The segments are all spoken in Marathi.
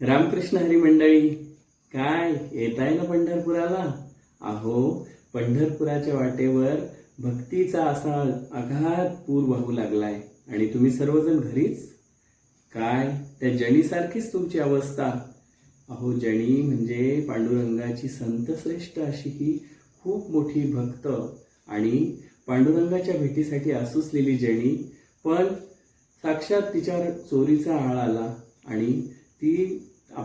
रामकृष्ण हरी मंडळी काय? येत आहे ना पंढरपुराला? अहो पंढरपुराच्या वाटेवर भक्तीचा असा अगाध पूर वाहू लागलाय. आणि तुम्ही सर्वजण घरीच? काय? त्या जणीसारखीच तुमची अवस्था? अहो जणी म्हणजे पांडुरंगाची संतश्रेष्ठ अशी ही खूप मोठी भक्त आणि पांडुरंगाच्या भेटीसाठी असूसलेली जणी. पण साक्षात तिच्यावर चोरीचा आळ आला आणि ती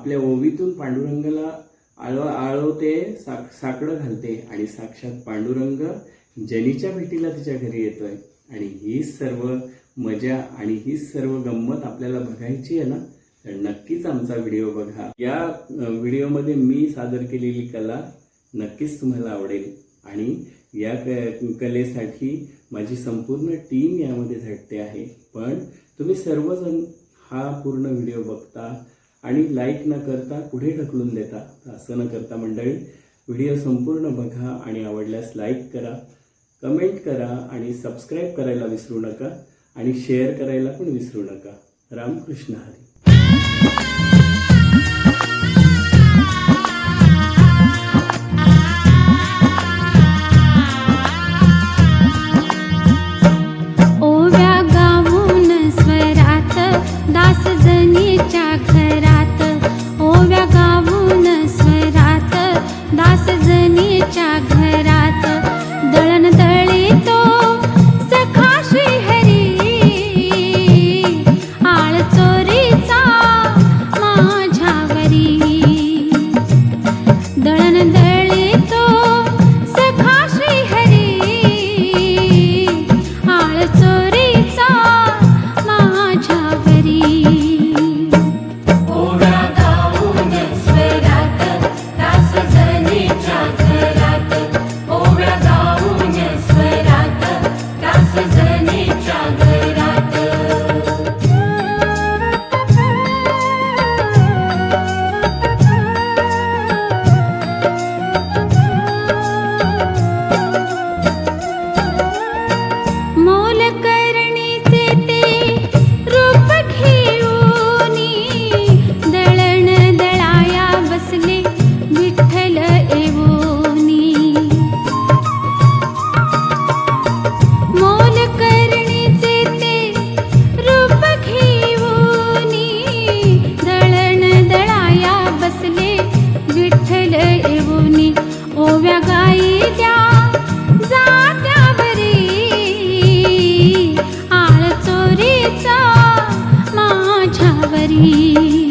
आपल्या ओवीतून पांडुरंगाला आळव आळवते साक साकडं घालते आणि साक्षात पांडुरंग जनीच्या भेटीला तिच्या घरी येतोय. आणि ही सर्व मजा आणि ही सर्व गंमत आपल्याला बघायची आहे ना तर नक्कीच आमचा व्हिडिओ बघा. या व्हिडिओमध्ये मी सादर केलेली कला नक्कीच तुम्हाला आवडेल. आणि या क कलेसाठी माझी संपूर्ण टीम यामध्ये झटते आहे. पण तुम्ही सर्वजण हा पूर्ण व्हिडिओ बघता आणि लाईक न करता पुढे ढकलून देता. असं न करता मंडळी व्हिडिओ संपूर्ण बघा आणि आवडल्यास लाईक करा कमेंट करा आणि सबस्क्राईब करायला विसरू नका आणि शेअर करायला पण विसरू नका. रामकृष्ण हरी. ओव्या गाऊन स्वरात दास जनीच्या ही